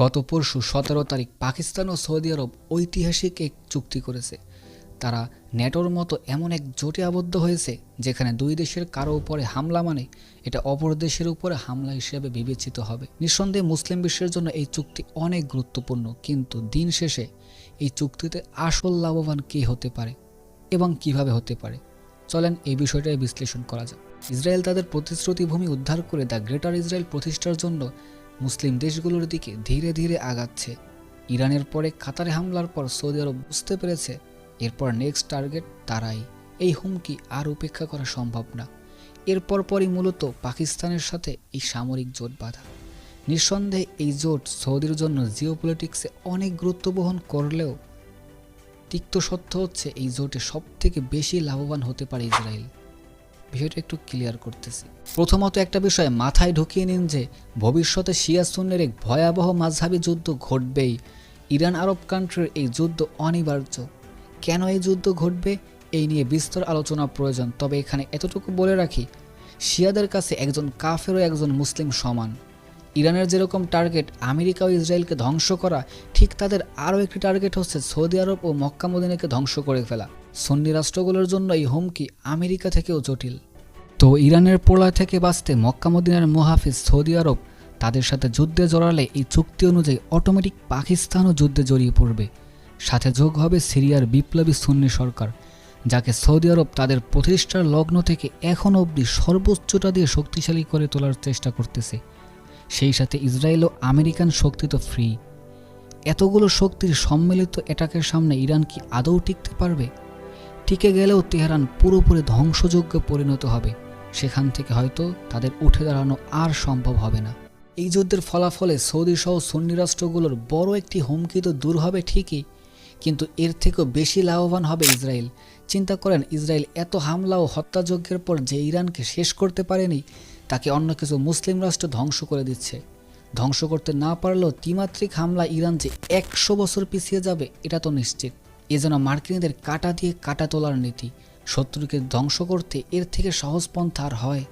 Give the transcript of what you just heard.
গত পরশু সতেরো তারিখ পাকিস্তান ও সৌদি আরব ঐতিহাসিক এক চুক্তি করেছে। তারা ন্যাটোর মতো এমন এক জোটে আবদ্ধ হয়েছে, যেখানে দুই দেশের কারও উপরে হামলা মানে এটা অপর দেশের উপরে হামলা হিসেবে বিবেচিত হবে। নিঃসন্দেহে মুসলিম বিশ্বের জন্য এই চুক্তি অনেক গুরুত্বপূর্ণ, কিন্তু দিন শেষে এই চুক্তিতে আসল লাভবান কে হতে পারে এবং কীভাবে হতে পারে? চলেন এই বিষয়টাই বিশ্লেষণ করা যাক। ইসরায়েল তাদের প্রতিশ্রুতি ভূমি উদ্ধার করে দ্য গ্রেটার ইসরায়েল প্রতিষ্ঠার জন্য মুসলিম দেশগুলোর দিকে ধীরে ধীরে আগাচ্ছে। ইরানের পরে কাতারে হামলার পর সৌদি আরব বুঝতে পেরেছে, এরপর নেক্সট টার্গেট তারাই। এই হুমকি আর উপেক্ষা করা সম্ভব না। এরপর পরই মূলত পাকিস্তানের সাথে এই সামরিক জোট বাঁধা। নিঃসন্দেহে এই জোট সৌদির জন্য জিওপলিটিক্সে অনেক গুরুত্ব বহন করলেও তিক্ত সত্য হচ্ছে এই জোটে সবথেকে বেশি লাভবান হতে পারে ইসরায়েল। বিষয়টা একটু ক্লিয়ার করতেছি। প্রথমত একটা বিষয় মাথায় ঢুকিয়ে নিন যে, ভবিষ্যতে শিয়া সুন্নের এক ভয়াবহ মাঝহাবি যুদ্ধ ঘটবেই। ইরান আরব কান্ট্রির এই যুদ্ধ অনিবার্য। কেন এই যুদ্ধ ঘটবে? এই নিয়ে বিস্তর আলোচনা প্রয়োজন। তবে এখানে এতটুকু বলে রাখি, শিয়াদের কাছে একজন কাফের ও একজন মুসলিম সমান। ইরানের যেরকম টার্গেট আমেরিকা ও ইসরায়েলকে ধ্বংস করা, ঠিক তাদের আরও একটি টার্গেট হচ্ছে সৌদি আরব ও মক্কা মদিনাকে ধ্বংস করে ফেলা। সন্নি রাষ্ট্রগুলোর জন্য এই হুমকি আমেরিকা থেকেও জটিল। তো ইরানের প্রলয় থেকে বাঁচতে মক্কা মদিনার মুহাফিজ সৌদি আরব তাদের সাথে যুদ্ধে জড়ালে এই চুক্তি অনুযায়ী অটোমেটিক পাকিস্তানও যুদ্ধে জড়িয়ে পড়বে। সাথে যোগ হবে সিরিয়ার বিপ্লবী সুন্নি সরকার, যাকে সৌদি আরব তাদের প্রতিষ্ঠার লগ্ন থেকে এখনও অবধি সর্বোচ্চটা দিয়ে শক্তিশালী করে তোলার চেষ্টা করতেছে। সেই সাথে ইসরায়েল ও আমেরিকান শক্তি তো ফ্রি এতগুলো শক্তির সম্মিলিত অ্যাটাকের সামনে ইরান কি আদৌ টিকতে পারবে? টিকে গেলেও তেহরান পুরোপুরি ধ্বংসযোগ্যে পরিণত হবে। সেখান থেকে হয়তো তাদের উঠে দাঁড়ানো আর সম্ভব হবে না। এই যুদ্ধের ফলাফলে সৌদি সহ সুন্নি রাষ্ট্রগুলোর বড় একটি হুমকি তো দূর হবে ঠিকই, কিন্তু এর থেকেও বেশি লাভবান হবে ইসরায়েল। চিন্তা করেন, ইসরায়েল এত হামলা ও হত্যাযজ্ঞের পর যে ইরানকে শেষ করতে পারেনি, তাকে অন্য কিছু মুসলিম রাষ্ট্র ধ্বংস করে দিচ্ছে। ধ্বংস করতে না পারলেও ত্রিমাত্রিক হামলা ইরান যে একশো বছর পিছিয়ে যাবে, এটা তো নিশ্চিত। এ যেন মার্কিনীদের কাটা দিয়ে কাটা তোলার নীতি। শত্রুকে ধ্বংস করতে এর থেকে সহজ পন্থা আর হয়